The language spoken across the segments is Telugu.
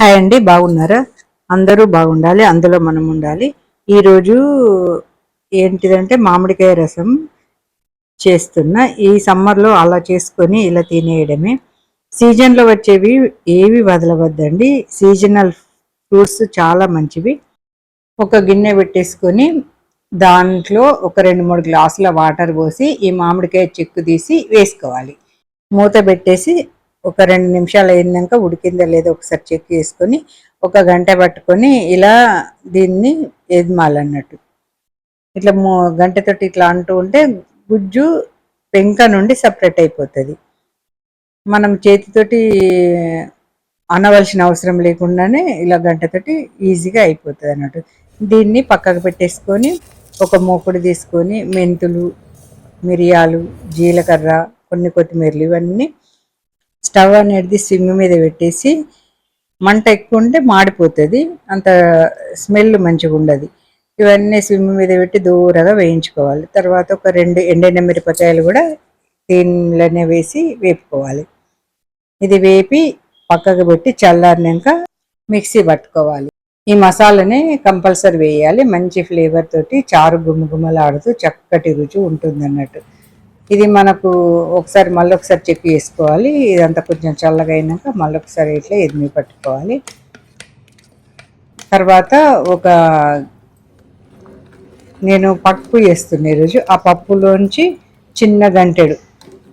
హాయ్ అండి బాగున్నారా? అందరూ బాగుండాలి అందులో మనం ఉండాలి. ఈరోజు ఏంటిదంటే మామిడికాయ రసం చేస్తున్నా. ఈ సమ్మర్లో అలా చేసుకొని ఇలా తినేయడమే. సీజన్లో వచ్చేవి ఏవి వదలవద్దండి. సీజనల్ ఫ్రూట్స్ చాలా మంచివి. ఒక గిన్నె పెట్టేసుకొని దాంట్లో ఒక రెండు మూడు గ్లాసుల వాటర్ పోసి ఈ మామిడికాయ చెక్కు తీసి వేసుకోవాలి. మూత పెట్టేసి ఒక రెండు నిమిషాలు అయినాక ఉడికిందా లేదో ఒకసారి చెక్ చేసుకొని ఒక గంట పట్టుకొని ఇలా దీన్ని ఎదమాలన్నట్టు ఇట్లా గంటతోటి ఇట్లా అంటూ ఉంటే గుజ్జు పెంక నుండి సపరేట్ అయిపోతుంది. మనం చేతితోటి అనవలసిన అవసరం లేకుండానే ఇలా గంటతోటి ఈజీగా అయిపోతుంది అన్నట్టు దీన్ని పక్కకు పెట్టేసుకొని ఒక మూకుడు తీసుకొని మెంతులు మిరియాలు జీలకర్ర కొన్ని కొత్తిమీరలు ఇవన్నీ స్టవ్ అనేది సిమ్ మీద పెట్టేసి మంట ఎక్కువ ఉంటే మాడిపోతుంది. అంత స్మెల్ మంచిగా ఉండదు. ఇవన్నీ స్విమ్ మీద పెట్టి దూరగా వేయించుకోవాలి. తర్వాత ఒక రెండు ఎండిన మిరపకాయలు కూడా దీనిలోనే వేసి వేపుకోవాలి. ఇది వేపి పక్కకు పెట్టి చల్లారినాక మిక్సీ పట్టుకోవాలి. ఈ మసాలాని కంపల్సరీ వేయాలి. మంచి ఫ్లేవర్ తోటి చారు గుమ్మగుమ్మలాడుతూ చక్కటి రుచి ఉంటుంది అన్నట్టు ఇది మనకు ఒకసారి మళ్ళీ ఒకసారి చెక్ చేసుకోవాలి. ఇదంతా కొంచెం చల్లగా అయినాక మళ్ళీ ఒకసారి ఇట్లా ఎదిమి పట్టుకోవాలి. తర్వాత ఒక నేను పప్పు చేస్తున్నా ఈరోజు. ఆ పప్పులోంచి చిన్న గంటెడు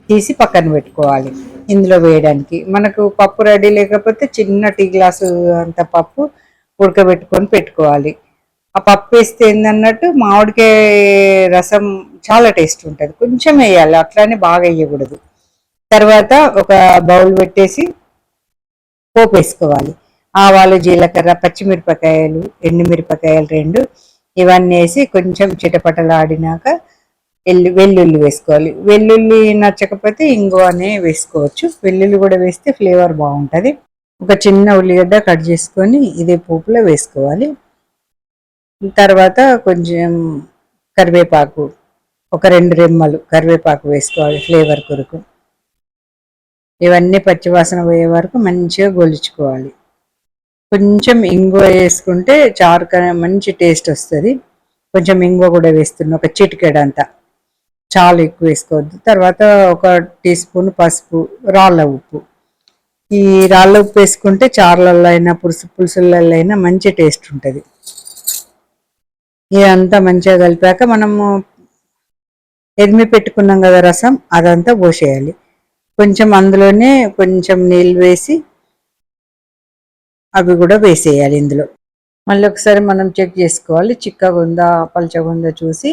తీసి పక్కన పెట్టుకోవాలి ఇందులో వేయడానికి. మనకు పప్పు రెడీ లేకపోతే చిన్న టీ గ్లాసు అంత పప్పు ఉడకబెట్టుకొని పెట్టుకోవాలి. ఆ పప్పు వేస్తే ఏందన్నట్టు మామిడికాయ రసం చాలా టేస్ట్ ఉంటుంది. కొంచెం వేయాలి అట్లానే బాగా వేయకూడదు. తర్వాత ఒక బౌల్ పెట్టేసి పోపు వేసుకోవాలి. ఆవాలు జీలకర్ర పచ్చిమిరపకాయలు ఎండుమిరపకాయలు రెండు ఇవన్నీ వేసి కొంచెం చిటపటలాడినాక వెల్లు వెల్లుల్లి వేసుకోవాలి. వెల్లుల్లి నచ్చకపోతే ఇంగువనే వేసుకోవచ్చు. వెల్లుల్లి కూడా వేస్తే ఫ్లేవర్ బాగుంటుంది. ఒక చిన్న ఉల్లిగడ్డ కట్ చేసుకొని ఇదే పోపులో వేసుకోవాలి. తర్వాత కొంచెం కరివేపాకు ఒక రెండు రెమ్మలు కరివేపాకు వేసుకోవాలి ఫ్లేవర్ కొరకు. ఇవన్నీ పచ్చివాసన పోయే వరకు మంచిగా గొలుచుకోవాలి. కొంచెం ఇంగువ వేసుకుంటే చారు మంచి టేస్ట్ వస్తుంది. కొంచెం ఇంగువ కూడా వేస్తున్నాం ఒక చిటికెడంతా. చాలా ఎక్కువ వేసుకోవద్దు. తర్వాత ఒక టీ స్పూన్ పసుపు రాళ్ళ ఉప్పు. ఈ రాళ్ళ ఉప్పు వేసుకుంటే చారులలో అయినా పులుసు పులుసులలో అయినా మంచి టేస్ట్ ఉంటుంది. ఇదంతా మంచిగా కలిపాక మనము ఎదిమి పెట్టుకున్నాం కదా రసం అదంతా పోసేయాలి. కొంచెం అందులోనే కొంచెం నీళ్ళు వేసి అవి కూడా వేసేయాలి ఇందులో. మళ్ళీ ఒకసారి మనం చెక్ చేసుకోవాలి. చిక్కగా ఉందా పలచగా ఉందా చూసి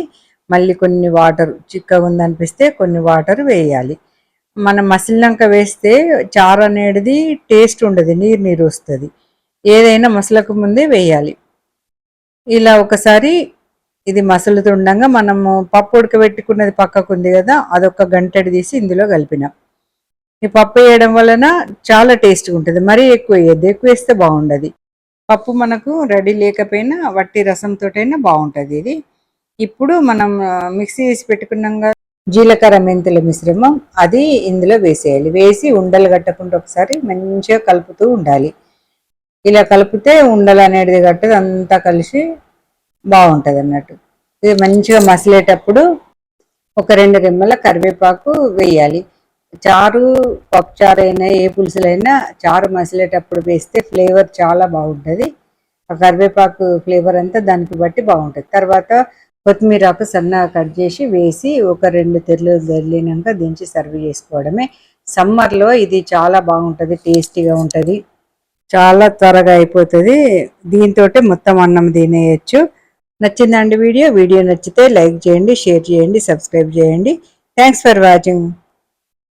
మళ్ళీ కొన్ని వాటర్ చిక్కగా ఉందా అనిపిస్తే కొన్ని వాటర్ వేయాలి. మనం మసిలినాక వేస్తే చారు అనేది టేస్ట్ ఉండదు నీరు నీరు వస్తుంది. ఏదైనా మసలకు ముందే వేయాలి. ఇలా ఒకసారి ఇది మసలుతుండగా మనము పప్పు ఉడకబెట్టుకున్నది పక్కకు ఉంది కదా అదొక గంటడి తీసి ఇందులో కలిపినాం. ఈ పప్పు వేయడం వలన చాలా టేస్ట్గా ఉంటుంది మరీ ఎక్కువ వేయద్దు ఎక్కువ వేస్తే బాగుండదు. పప్పు మనకు రెడీ లేకపోయినా వట్టి రసంతోటైనా బాగుంటుంది ఇది. ఇప్పుడు మనం మిక్సీ వేసి పెట్టుకున్నాం కదా జీలకర్ర మెంతుల మిశ్రమం అది ఇందులో వేసేయాలి. వేసి ఉండలు కట్టకుండా ఒకసారి మంచిగా కలుపుతూ ఉండాలి. ఇలా కలిపితే ఉండలు అనేది కట్టదు అంతా కలిసి బాగుంటుంది అన్నట్టు. ఇది మంచిగా మసిలేటప్పుడు ఒక రెండు రెమ్మల కరివేపాకు వేయాలి. చారు పప్పుచారు అయినా ఏ పులుసులైనా చారు మసిలేటప్పుడు వేస్తే ఫ్లేవర్ చాలా బాగుంటుంది. ఆ కరివేపాకు ఫ్లేవర్ అంతా దానికి బట్టి బాగుంటుంది. తర్వాత కొత్తిమీర ఆకు సన్నగా కట్ చేసి వేసి ఒక రెండు తెరలు తెరిలినాక దించి సర్వ్ చేసుకోవడమే. సమ్మర్లో ఇది చాలా బాగుంటుంది టేస్టీగా ఉంటుంది. చాలా త్వరగా అయిపోతుంది. దీంతో మొత్తం అన్నం తినేయచ్చు. నచ్చిందండి వీడియో వీడియో నచ్చితే లైక్ చేయండి షేర్ చేయండి సబ్స్క్రైబ్ చేయండి. Thanks for watching